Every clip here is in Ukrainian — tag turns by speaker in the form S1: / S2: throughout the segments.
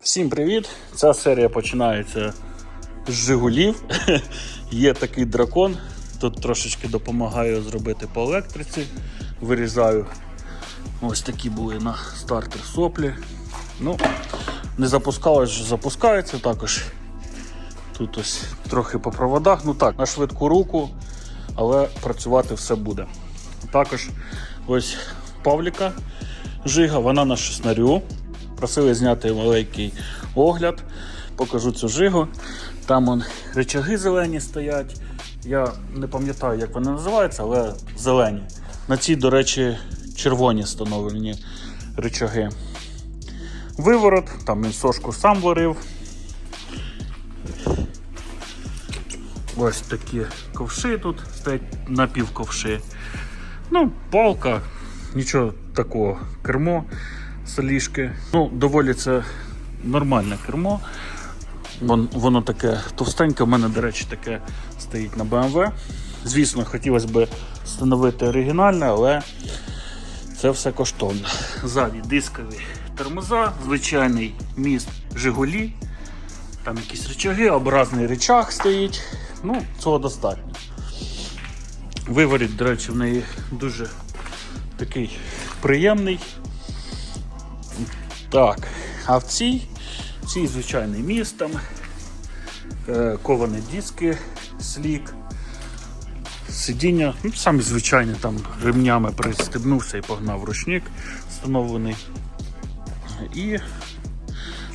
S1: Всім привіт! Ця серія починається з Жигулів. Є такий дракон. Тут трошечки допомагаю зробити по електриці. Вирізаю. Ось такі були на стартер соплі. Ну, не запускалось, вже запускається також. Тут ось трохи по проводах. Ну так, на швидку руку, але працювати все буде. Також ось Павліка Жига, вона на шеснарю. Просили зняти маленький огляд. Покажу цю жигу. Там он речаги зелені стоять. Я не пам'ятаю, як вони називаються, але зелені. На цій, до речі, червоні встановлені речаги. Виворот, там він сошку сам варив. Ось такі ковши тут стоять напівковши. Ну, палка, нічого такого. Кермо солішки. Ну, доволі це нормальне кермо. Вон, воно таке товстеньке, у мене, до речі, таке стоїть на BMW. Звісно, хотілося б встановити оригінальне, але це все коштовно. Ззаді дискові тормоза, звичайний міст Жигулі. Там якісь речаги, образний речах стоїть. Ну, цього достатньо. Виворіт, до речі, в неї дуже такий приємний. Так, а в цій, в цій звичайний міст там, е, ковані диски, слік, сидіння, ну, самі звичайні там ремнями пристебнувся і погнав ручник встановлений. І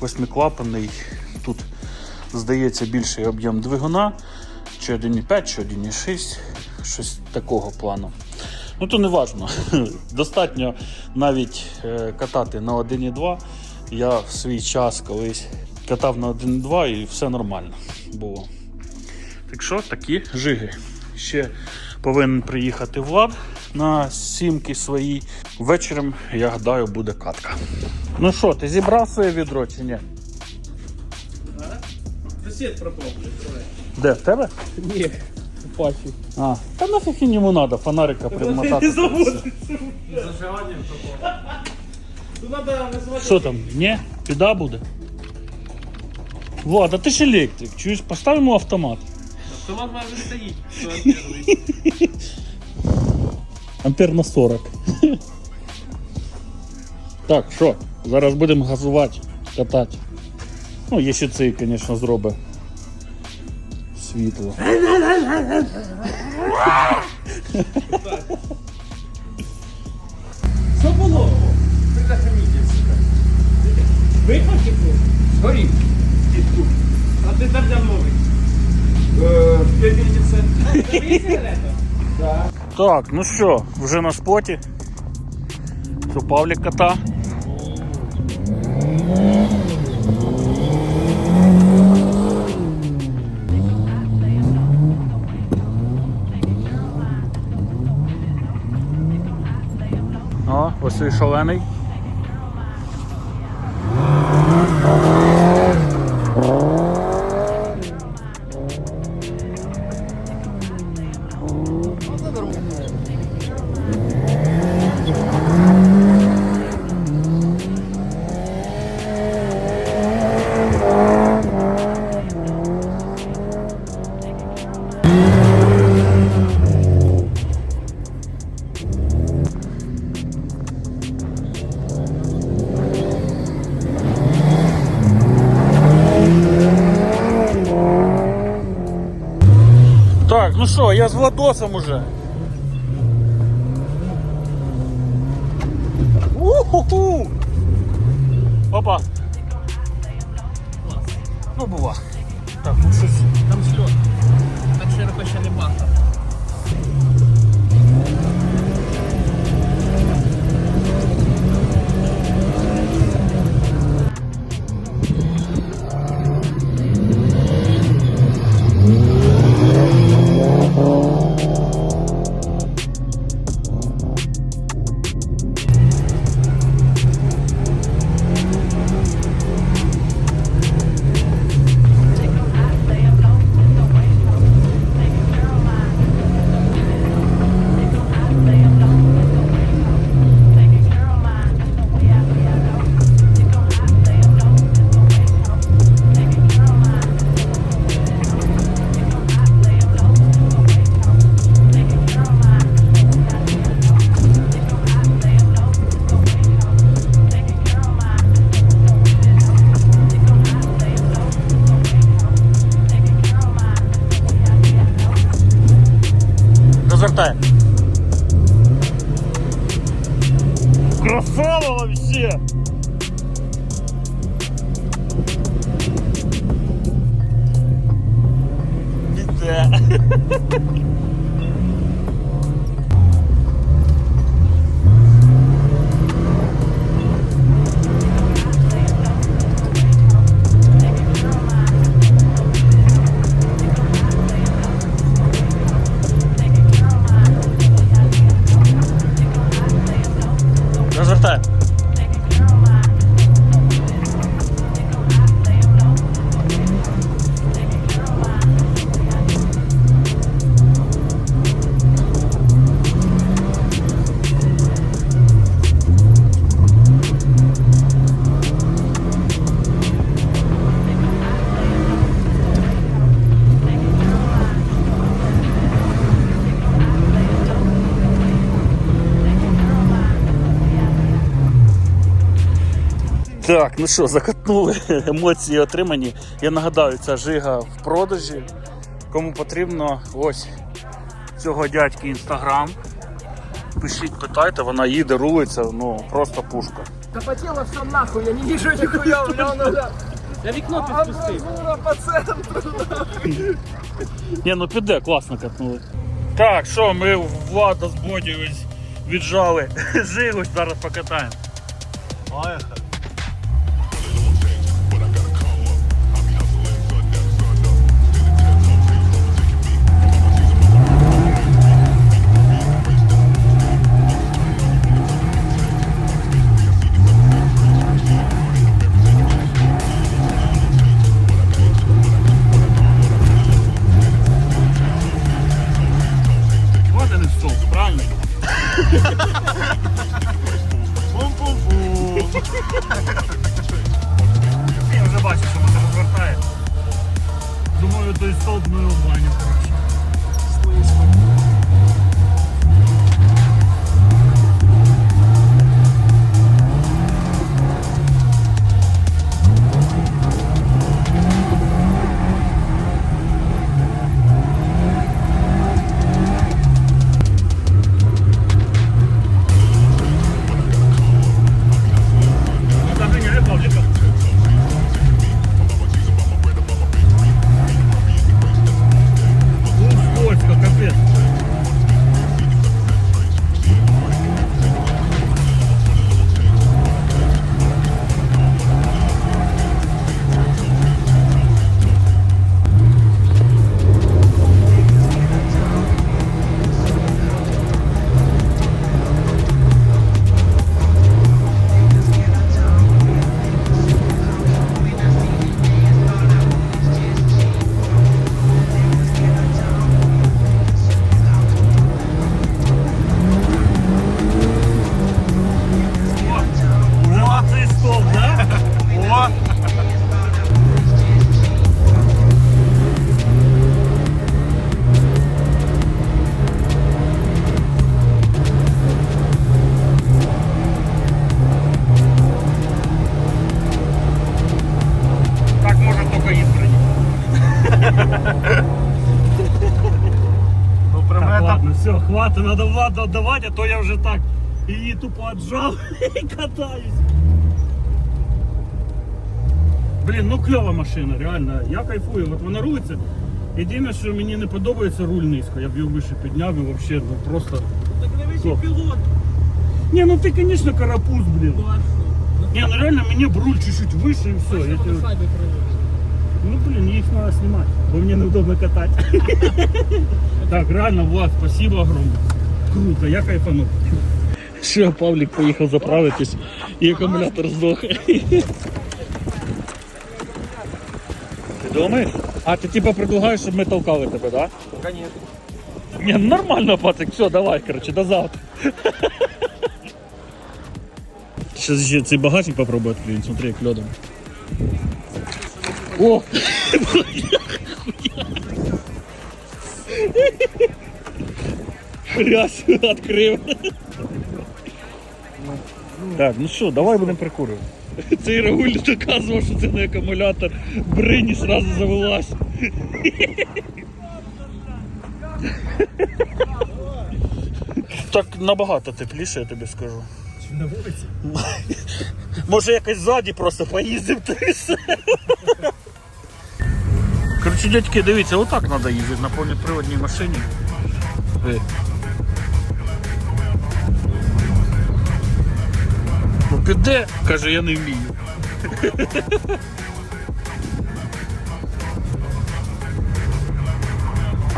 S1: восьмиклапаний. Тут, здається, більший об'єм двигуна, чи 1,5, чи 1,6, щось такого плану. Ну то не важно. Достатньо навіть е, катати на 1,2. Я в свій час колись катав на 1,2 і все нормально було. Так що такі жиги. Ще повинен приїхати Влад на сімки свої. Вечором, я гадаю, буде катка. Ну що, ти зібрав своє відро чи ні?
S2: Сосед пропал, блядь,
S1: Де в тебе?
S2: Не, пафи.
S1: А, та нафіг він йому треба, фонарика примотати.
S2: Зажиганием пропал. Тут надо называть...
S1: Там? Ні? Піда буде? Влад, а ти ж електрик, чуєш, поставимо автомат.
S2: Автомат має вже стоїть.
S1: Ампер на 40. так, що, зараз будемо газувати, катати. Ну, якщо цей, звісно, зробить світло.
S2: Що було? Предохранитель, сука. Випав типу? Горів. Тітку. А ти там взяв новий? В пепельнице. Тобі сигарета? Да.
S1: Так, ну що, вже на споті. Це Павлік кота. Ось шалений. Ну що, я з Владосом уже. Уху! Опа! Ну бува. Так, ну що, закатнули, емоції отримані. Я нагадаю, ця жига в продажі. Кому потрібно, ось цього дядьки інстаграм. Пишіть, питайте, вона їде, рулиться, ну просто пушка.
S2: Да потела все нахуй, я не вижу нихуя, у меня оно... Я вікно підспустив. по центру.
S1: Ні, ну піде, класно катнули. Так, що, ми влада з боді віджали жигу, зараз покатаємо. Поїхали. Я вже бачу, що мене розвертає. Думаю, той столб ми в баню, коротше. все, хватит, надо Владу отдавать, а то я вже так її тупо отжав і катаюсь. Блін, ну кльова машина, реально. Я кайфую, от вона рулиться. Єдине, що мені не подобається руль низько. Я б його вище підняв і взагалі ну, просто.
S2: Так не вийшов
S1: Стоп.
S2: пілот.
S1: Ні, ну ти, звісно, карапуз, блін.
S2: Ну а що?
S1: Ні, ну реально мені б руль чуть-чуть вище і все. Я тебе... Ну блин, их надо снимать, бо мне неудобно катать. Так, реально, Влад, спасибо огромное. Круто, я кайфанул. Все, Павлик поїхав заправитись, і акумулятор здох. Ти думаєш? А ти типа предлагаєш, щоб ми толкали тебе, да?
S2: Конечно.
S1: Ні, ну нормально, пацик, все, давай, короче, до завтра. Сейчас ще цей багажник попробую открыть, смотри, як льодом. О! Хрясь, відкрив. Так, ну що, давай будемо прикурювати. Цей Рагуль доказував, що це не акумулятор. Брині сразу завелась. Так набагато тепліше, я тобі скажу.
S3: Чи на вулиці?
S1: Може якось ззаді просто поїздив все. Коротше, дядьки, дивіться, отак треба їздити на повноприводній машині. Ну піде, каже, я не вмію.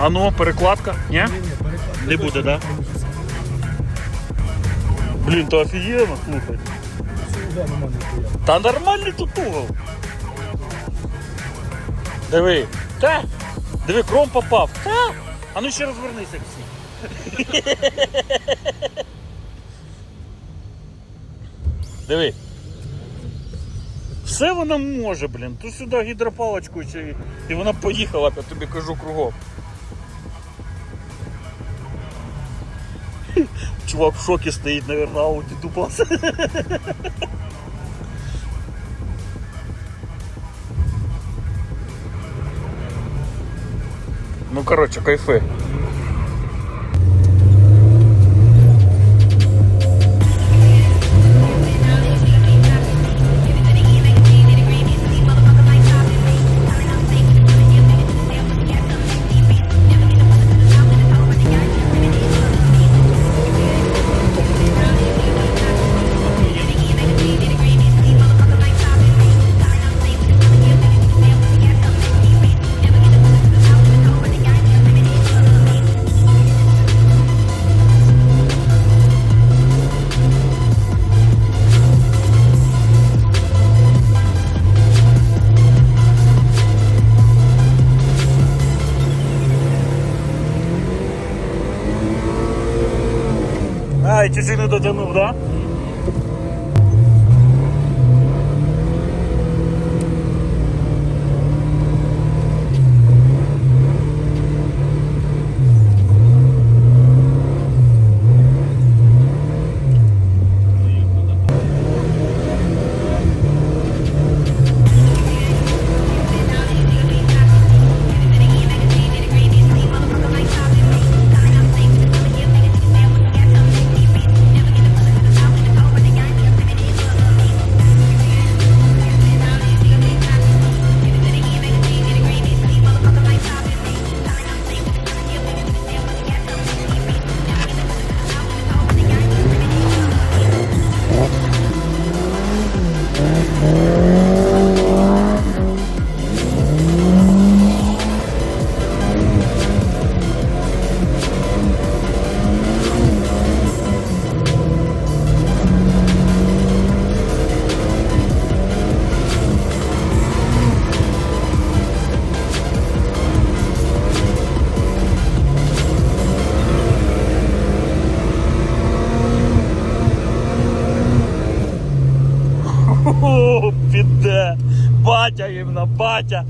S1: А ну, перекладка? Ні?
S3: Ні, ні, переклад.
S1: Не буде, да? Блін, то офігенно, слухай. Та нормальний тут угол. Диви. Та. Диви, кром попав. Та. А ну ще розвернися всі. Диви. Все вона може, блін. Тут сюди гідропалочку чи... і вона поїхала, я тобі кажу кругом. Чувак в шокі стоїть, наверное, ауді дупався. Ну, короче, кайфи. Ай, чуть не дотягнув, да? Música О, піде. Батя їм батя.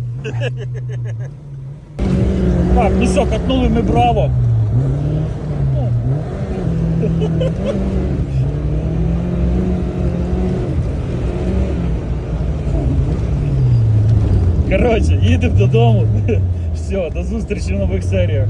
S1: Так, що, катнули ми браво. Коротше, їдемо додому. Все, до зустрічі в нових серіях.